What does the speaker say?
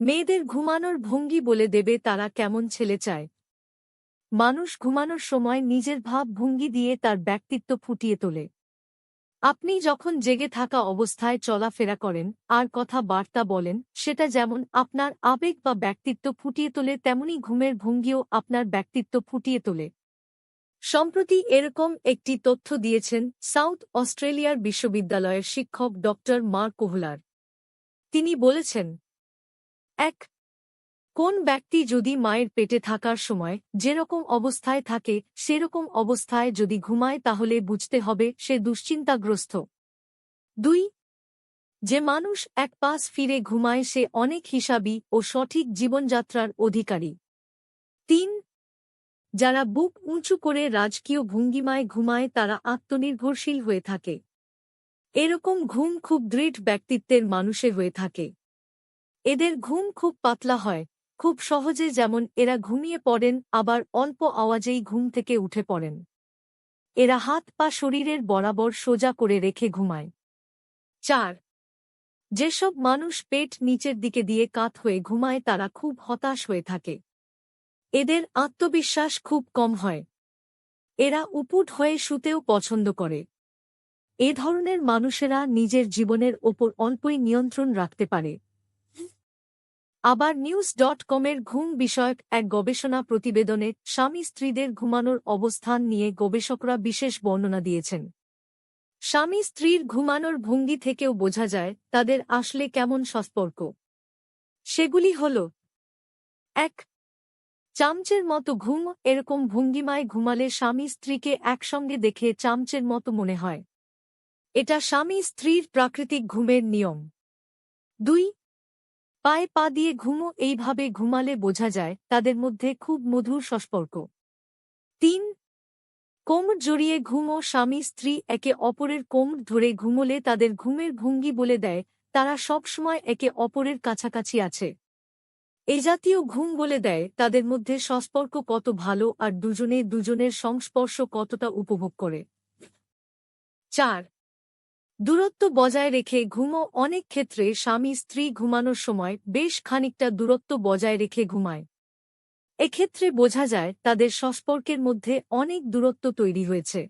মেয়েদের ঘুমানোর ভঙ্গি বলে দেবে তারা কেমন ছেলে চায়। মানুষ ঘুমানোর সময় নিজের ভাব ভঙ্গি দিয়ে তার ব্যক্তিত্ব ফুটিয়ে তোলে। আপনি যখন জেগে থাকা অবস্থায় চলাফেরা করেন, আর কথা বার্তা বলেন, সেটা যেমন আপনার আবেগ বা ব্যক্তিত্ব ফুটিয়ে তোলে, তেমনি ঘুমের ভঙ্গিও আপনার ব্যক্তিত্ব ফুটিয়ে তোলে। সম্প্রতি এরকম একটি তথ্য দিয়েছেন সাউথ অস্ট্রেলিয়ার বিশ্ববিদ্যালয়ের শিক্ষক ডক্টর মার্ক কোহলার তিনি বলেছেন এক, কোন ব্যক্তি যদি মায়ের পেটে থাকার সময় যেরকম অবস্থায় থাকে সেরকম অবস্থায় যদি ঘুমায় তাহলে বুঝতে হবে সে দুশ্চিন্তাগ্রস্ত। দুই, যে মানুষ এক পাশ ফিরে ঘুমায় সে অনেক হিসাবী ও সঠিক জীবনযাত্রার অধিকারী। তিন, যারা বুক উঁচু করে রাজকীয় ভঙ্গিমায় ঘুমায় তারা আত্মনির্ভরশীল হয়ে থাকে। এরকম ঘুম খুব দৃঢ় ব্যক্তিত্বের মানুষে হয়ে থাকে। এদের ঘুম খুব পাতলা হয়, খুব সহজে যেমন এরা ঘুমিয়ে পড়েন, আবার অল্প আওয়াজেই ঘুম থেকে উঠে পড়েন। এরা হাত পা শরীরের বরাবর সোজা করে রেখে ঘুমায়। চার, যেসব মানুষ পেট নিচের দিকে দিয়ে কাত হয়ে ঘুমায় তারা খুব হতাশ হয়ে থাকে। এদের আত্মবিশ্বাস খুব কম হয়। এরা উপুট হয়ে শুতেও পছন্দ করে। এ ধরনের মানুষেরা নিজের জীবনের ওপর অল্পই নিয়ন্ত্রণ রাখতে পারে। আবার নিউজ ডট কমের ঘুম বিষয়ক এক গবেষণা প্রতিবেদনে স্বামী স্ত্রীদের ঘুমানোর অবস্থান নিয়ে গবেষকরা বিশেষ বর্ণনা দিয়েছেন। স্বামী স্ত্রীর ঘুমানোর ভঙ্গি থেকেও বোঝা যায় তাদের আসলে কেমন সম্পর্ক সেগুলি হল, এক, চামচের মতো ঘুম এরকম ভঙ্গিমায় ঘুমালে স্বামী স্ত্রীকে একসঙ্গে দেখে চামচের মতো মনে হয়। এটা স্বামী স্ত্রীর প্রাকৃতিক ঘুমের নিয়ম। দুই পায়ে পা দিয়ে ঘুমো, এইভাবে ঘুমালে বোঝা যায় তাদের মধ্যে খুব মধুর সম্পর্ক তিন, কোমর জড়িয়ে ঘুমো, স্বামী, স্ত্রী একে অপরের কোমর ধরে ঘুমোলে তাদের ঘুমের ভঙ্গি বলে দেয়, তারা সবসময় একে অপরের কাছাকাছি আছে। এ জাতীয় ঘুম বলে দেয়, তাদের মধ্যে সম্পর্ক কত ভালো আর দুজনে দুজনের সংস্পর্শ কতটা উপভোগ করে। চার দূরত্ব বজায় রেখে ঘুমো অনেক ক্ষেত্রে স্বামী স্ত্রী ঘুমানোর সময় বেশ খানিকটা দূরত্ব বজায় রেখে ঘুমায়। এক্ষেত্রে বোঝা যায় তাদের সম্পর্কের মধ্যে অনেক দূরত্ব তৈরি হয়েছে।